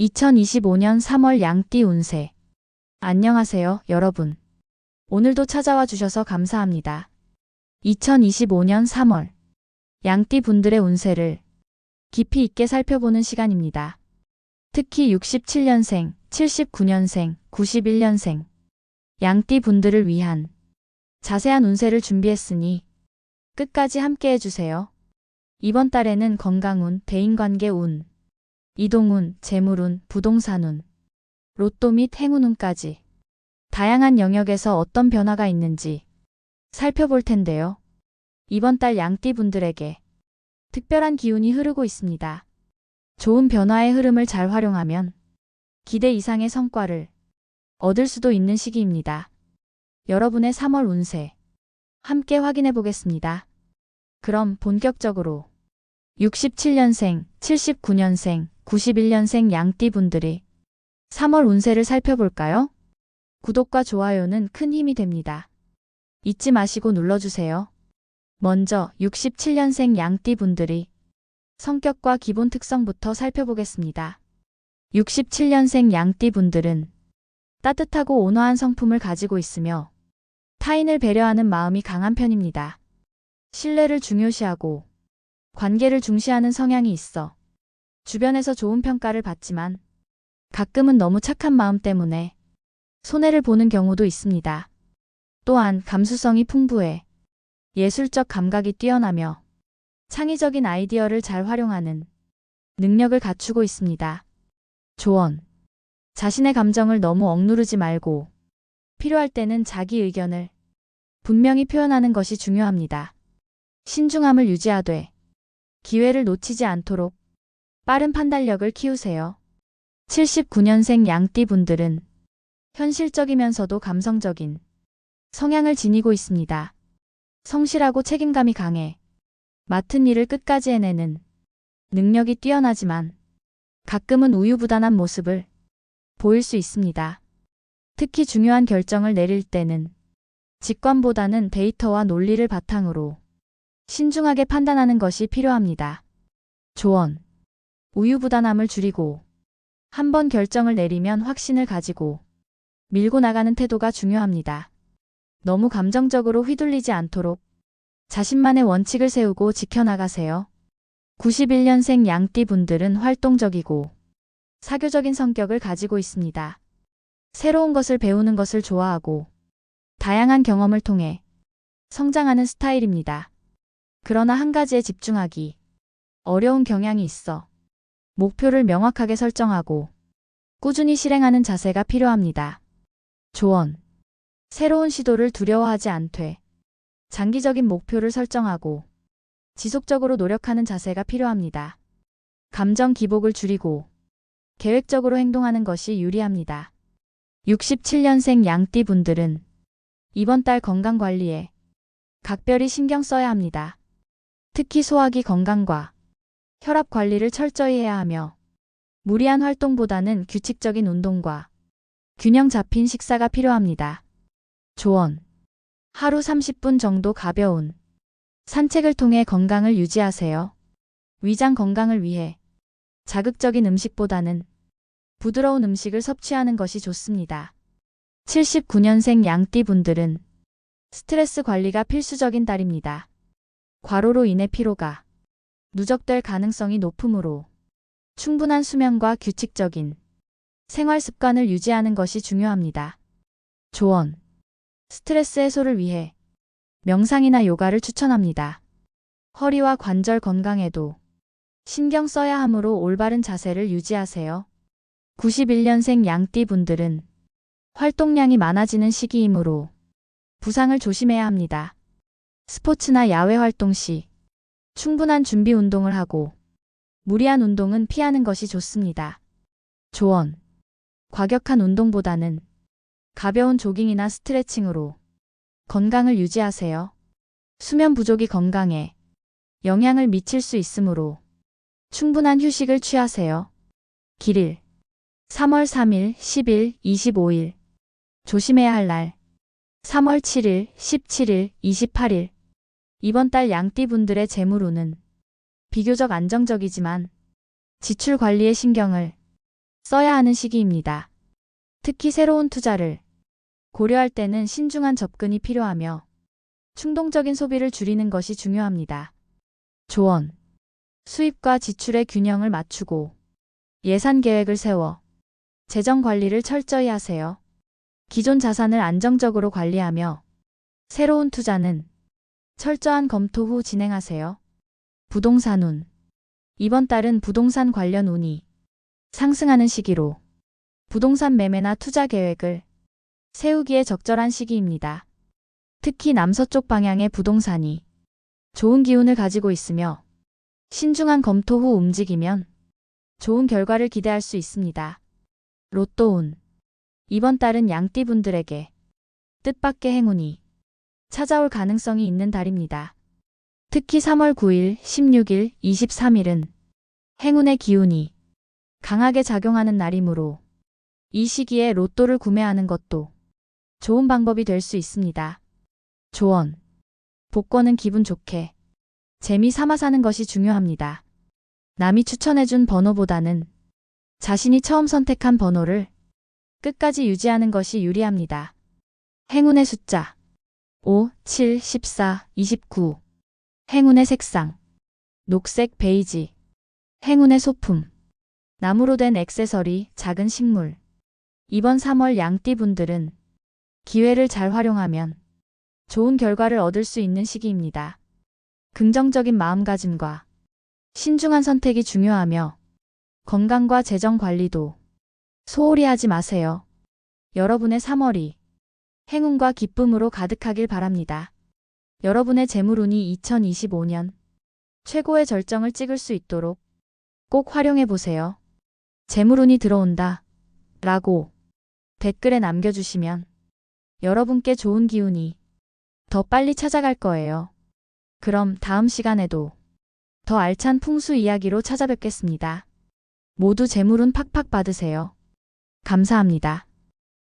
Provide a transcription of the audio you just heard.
2025년 3월 양띠 운세. 안녕하세요, 여러분. 오늘도 찾아와 주셔서 감사합니다. 2025년 3월 양띠 분들의 운세를 깊이 있게 살펴보는 시간입니다. 특히 67년생, 79년생, 91년생 양띠 분들을 위한 자세한 운세를 준비했으니 끝까지 함께 해주세요. 이번 달에는 건강운, 대인관계 운, 이동운, 재물운, 부동산운, 로또 및 행운운까지 다양한 영역에서 어떤 변화가 있는지 살펴볼 텐데요. 이번 달 양띠 분들에게 특별한 기운이 흐르고 있습니다. 좋은 변화의 흐름을 잘 활용하면 기대 이상의 성과를 얻을 수도 있는 시기입니다. 여러분의 3월 운세 함께 확인해 보겠습니다. 그럼 본격적으로 67년생, 79년생, 91년생 양띠 분들이 3월 운세를 살펴볼까요? 구독과 좋아요는 큰 힘이 됩니다. 잊지 마시고 눌러주세요. 먼저 67년생 양띠 분들이 성격과 기본 특성부터 살펴보겠습니다. 67년생 양띠 분들은 따뜻하고 온화한 성품을 가지고 있으며 타인을 배려하는 마음이 강한 편입니다. 신뢰를 중요시하고 관계를 중시하는 성향이 있어 주변에서 좋은 평가를 받지만 가끔은 너무 착한 마음 때문에 손해를 보는 경우도 있습니다. 또한 감수성이 풍부해 예술적 감각이 뛰어나며 창의적인 아이디어를 잘 활용하는 능력을 갖추고 있습니다. 조언. 자신의 감정을 너무 억누르지 말고 필요할 때는 자기 의견을 분명히 표현하는 것이 중요합니다. 신중함을 유지하되 기회를 놓치지 않도록 빠른 판단력을 키우세요. 79년생 양띠 분들은 현실적이면서도 감성적인 성향을 지니고 있습니다. 성실하고 책임감이 강해 맡은 일을 끝까지 해내는 능력이 뛰어나지만 가끔은 우유부단한 모습을 보일 수 있습니다. 특히 중요한 결정을 내릴 때는 직관보다는 데이터와 논리를 바탕으로 신중하게 판단하는 것이 필요합니다. 조언. 우유부단함을 줄이고 한 번 결정을 내리면 확신을 가지고 밀고 나가는 태도가 중요합니다. 너무 감정적으로 휘둘리지 않도록 자신만의 원칙을 세우고 지켜나가세요. 91년생 양띠 분들은 활동적이고 사교적인 성격을 가지고 있습니다. 새로운 것을 배우는 것을 좋아하고 다양한 경험을 통해 성장하는 스타일입니다. 그러나 한 가지에 집중하기 어려운 경향이 있어 목표를 명확하게 설정하고 꾸준히 실행하는 자세가 필요합니다. 조언. 새로운 시도를 두려워하지 않되 장기적인 목표를 설정하고 지속적으로 노력하는 자세가 필요합니다. 감정 기복을 줄이고 계획적으로 행동하는 것이 유리합니다. 67년생 양띠 분들은 이번 달 건강 관리에 각별히 신경 써야 합니다. 특히 소화기 건강과 혈압 관리를 철저히 해야 하며 무리한 활동보다는 규칙적인 운동과 균형 잡힌 식사가 필요합니다. 조언. 하루 30분 정도 가벼운 산책을 통해 건강을 유지하세요. 위장 건강을 위해 자극적인 음식보다는 부드러운 음식을 섭취하는 것이 좋습니다. 79년생 양띠 분들은 스트레스 관리가 필수적인 달입니다. 과로로 인해 피로가 누적될 가능성이 높으므로 충분한 수면과 규칙적인 생활 습관을 유지하는 것이 중요합니다. 조언. 스트레스 해소를 위해 명상이나 요가를 추천합니다. 허리와 관절 건강에도 신경 써야 하므로 올바른 자세를 유지하세요. 91년생 양띠 분들은 활동량이 많아지는 시기이므로 부상을 조심해야 합니다. 스포츠나 야외 활동 시 충분한 준비 운동을 하고 무리한 운동은 피하는 것이 좋습니다. 조언. 과격한 운동보다는 가벼운 조깅이나 스트레칭으로 건강을 유지하세요. 수면 부족이 건강에 영향을 미칠 수 있으므로 충분한 휴식을 취하세요. 길일 3월 3일, 10일, 25일 조심해야 할 날 3월 7일, 17일, 28일 이번 달 양띠 분들의 재물운은 비교적 안정적이지만 지출 관리에 신경을 써야 하는 시기입니다. 특히 새로운 투자를 고려할 때는 신중한 접근이 필요하며 충동적인 소비를 줄이는 것이 중요합니다. 조언. 수입과 지출의 균형을 맞추고 예산 계획을 세워 재정 관리를 철저히 하세요. 기존 자산을 안정적으로 관리하며 새로운 투자는 철저한 검토 후 진행하세요. 부동산 운. 이번 달은 부동산 관련 운이 상승하는 시기로 부동산 매매나 투자 계획을 세우기에 적절한 시기입니다. 특히 남서쪽 방향의 부동산이 좋은 기운을 가지고 있으며 신중한 검토 후 움직이면 좋은 결과를 기대할 수 있습니다. 로또 운. 이번 달은 양띠분들에게 뜻밖의 행운이 찾아올 가능성이 있는 달입니다. 특히 3월 9일, 16일, 23일은 행운의 기운이 강하게 작용하는 날이므로 이 시기에 로또를 구매하는 것도 좋은 방법이 될 수 있습니다. 조언. 복권은 기분 좋게 재미 삼아 사는 것이 중요합니다. 남이 추천해준 번호보다는 자신이 처음 선택한 번호를 끝까지 유지하는 것이 유리합니다. 행운의 숫자 5, 7, 14, 29 행운의 색상. 녹색, 베이지. 행운의 소품. 나무로 된 액세서리, 작은 식물. 이번 3월 양띠분들은 기회를 잘 활용하면 좋은 결과를 얻을 수 있는 시기입니다. 긍정적인 마음가짐과 신중한 선택이 중요하며 건강과 재정 관리도 소홀히 하지 마세요. 여러분의 3월이 행운과 기쁨으로 가득하길 바랍니다. 여러분의 재물운이 2025년 최고의 절정을 찍을 수 있도록 꼭 활용해 보세요. 재물운이 들어온다. 라고 댓글에 남겨주시면 여러분께 좋은 기운이 더 빨리 찾아갈 거예요. 그럼 다음 시간에도 더 알찬 풍수 이야기로 찾아뵙겠습니다. 모두 재물운 팍팍 받으세요. 감사합니다.